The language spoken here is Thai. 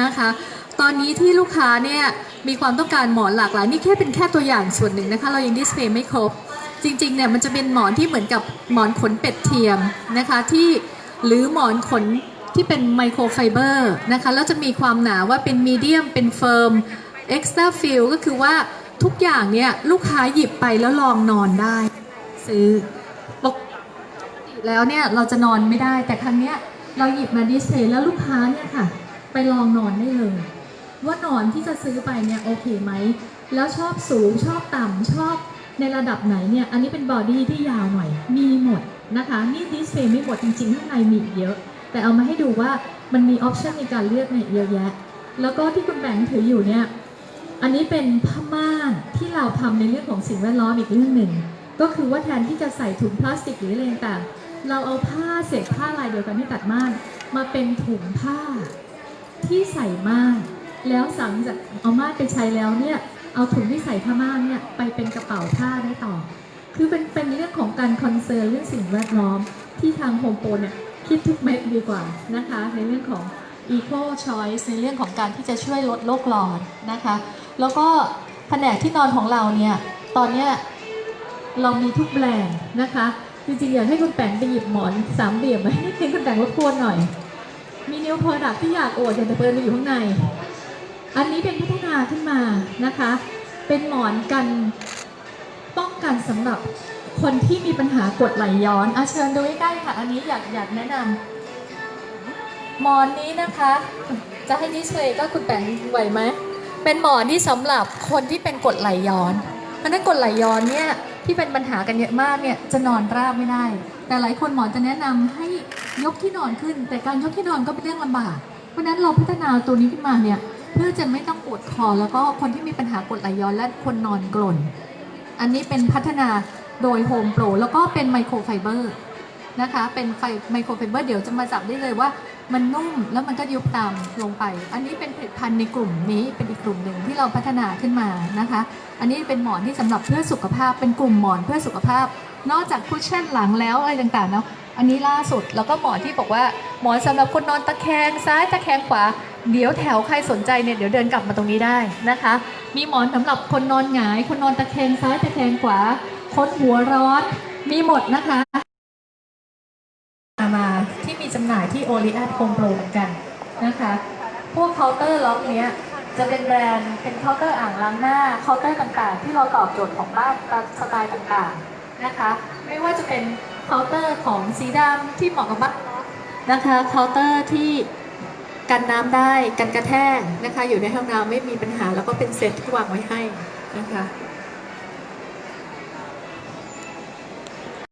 นะคะ ตอนนี้ที่ลูกค้าเนี่ยมีความต้องการหมอนหลากหลายนี่แค่เป็นแค่ตัวอย่างส่วนหนึ่งนะคะ เรายังดิสเพย์ไม่ครบ จริงๆเนี่ยมันจะเป็นหมอนที่เหมือนกับหมอนขนเป็ดเทียมนะคะที่หรือหมอนขนที่เป็นไมโครไฟเบอร์นะคะแล้วจะมีความหนาว่าเป็นมีเดียมเป็นเฟิร์มเอ็กซ์ตร้าฟิลก็คือว่าทุกอย่างเนี่ยลูกค้าหยิบไปแล้วลองนอนได้ ซื้อปกติแล้วเนี่ยเราจะนอนไม่ได้แต่ครั้งเนี้ยเราหยิบมาดิสเพย์แล้วลูกค้าเนี่ยค่ะ ไปลองนอนได้เลย ว่านอนที่จะซื้อไปเนี่ยโอเคไหม แล้วชอบสูงชอบต่ำชอบในระดับไหนเนี่ย อันนี้เป็นบอดี้ที่ยาวหน่อย มีหมดนะคะ นี่ดิสเพย์ไม่หมดจริงๆ ข้างในมีเยอะ แต่เอามาให้ดูว่ามันมีออปชันในการเลือกเนี่ยเยอะแยะ แล้วก็ที่คุณแบงค์ถืออยู่เนี่ย อันนี้เป็นผ้าม่านที่เราทำในเรื่องของสิ่งแวดล้อมอีกเรื่องหนึ่ง ก็คือว่าแทนที่จะใส่ถุงพลาสติกหรืออะไรต่าง เราเอาผ้าเศษผ้าลายเดียวกันที่ตัดม่าน มาเป็นถุงผ้า ที่ใส่ม่านแล้วสังจากเอาม่านไปใช้แล้วเนี่ยเอาถุงที่ใส่ผ้าม่านเนี่ยไปเป็นกระเป๋าผ้าได้ต่อ คือเป็นเป็นเรื่องของการคอนเซิร์นเรื่องสิ่งแวดล้อมที่ทางโฮมโปรเนี่ยคิดทุกเม็ดดีกว่านะคะในเรื่องของ Eco Choice ในเรื่องของการที่จะช่วยลดโลกร้อนนะคะ แล้วก็แผนกที่นอนของเราเนี่ยตอนเนี้ยเรามีทุกแบรนด์นะคะ จริงๆอยากให้คุณแปงไปหยิบหมอนสามเหลี่ยมมาให้นิดนึงคุณแปงรบกวนหน่อย มีนิวโปรดักที่อยากอวดอยากจะเปิดมาอยู่ข้างใน อันนี้เป็นพัฒนาขึ้นมานะคะ เป็นหมอนกันป้องกันสำหรับคนที่มีปัญหากรดไหลย้อนอาเชิญดูใกล้ๆค่ะ อันนี้อยากอยากแนะนำหมอนนี้นะคะ จะให้ดิเพลยก็คุณแปงไหวไหมเป็นหมอนที่สำหรับคนที่เป็นกรดไหลย้อนเพราะฉะนั้นกรดไหลย้อนเนี่ยที่เป็นปัญหากันเยอะมากเนี่ยจะนอนราบไม่ได้ แต่หลายคนหมอจะแนะนำให้ ยกที่นอนขึ้น แต่การยกที่นอนก็เป็นเรื่องลำบาก เพราะนั้นเราพัฒนาตัวนี้ขึ้นมาเนี่ยเพื่อจะไม่ต้องปวดคอแล้วก็คนที่มีปัญหากรดไหลย้อนและคนนอนกลนอันนี้เป็นพัฒนาโดยโฮมโปรแล้วก็เป็นไมโครไฟเบอร์นะคะเป็นไฟไมโครไฟเบอร์เดี๋ยวจะมาจับได้เลยว่า มันนุ่มแล้วมันก็ยุบตามลงไป อันนี้เป็นผลิตภัณฑ์ในกลุ่มนี้เป็นอีกกลุ่มหนึ่งที่เราพัฒนาขึ้นมานะคะ อันนี้เป็นหมอนที่สำหรับเพื่อสุขภาพเป็นกลุ่มหมอนเพื่อสุขภาพ นอกจากคุชชั่นหลังแล้วอะไรต่างๆเนาะอันนี้ล่าสุดแล้วก็หมอนที่บอกว่าหมอนสำหรับคนนอนตะแคงซ้ายตะแคงขวา เดี๋ยวแถวใครสนใจเนี่ยเดี๋ยวเดินกลับมาตรงนี้ได้นะคะ มีหมอนสำหรับคนนอนหงาย คนนอนตะแคงซ้ายตะแคงขวา คนหัวร้อนมีหมดนะคะ มาที่มีจำหน่ายที่โอลิแอ h โฮมโปรเหมือนกันนะคะ พวกเคาน์เตอร์ล็อกเนี้ยจะเป็นแบรนด์เป็นเคาน์เตอร์อ่างล้างหน้าเคาน์เตอร์ต่างๆ ที่เราตอบโจทย์ของบ้านสไตล์ต่างๆ นะคะ ไม่ว่าจะเป็นเคาน์เตอร์ของสีดำที่เหมาะกับบ้านนะคะเคาน์เตอร์ที่กันน้ำได้กันกระแทกนะคะ อยู่ในห้องน้ำไม่มีปัญหาแล้วก็เป็นเซตที่วางไว้ให้นะคะ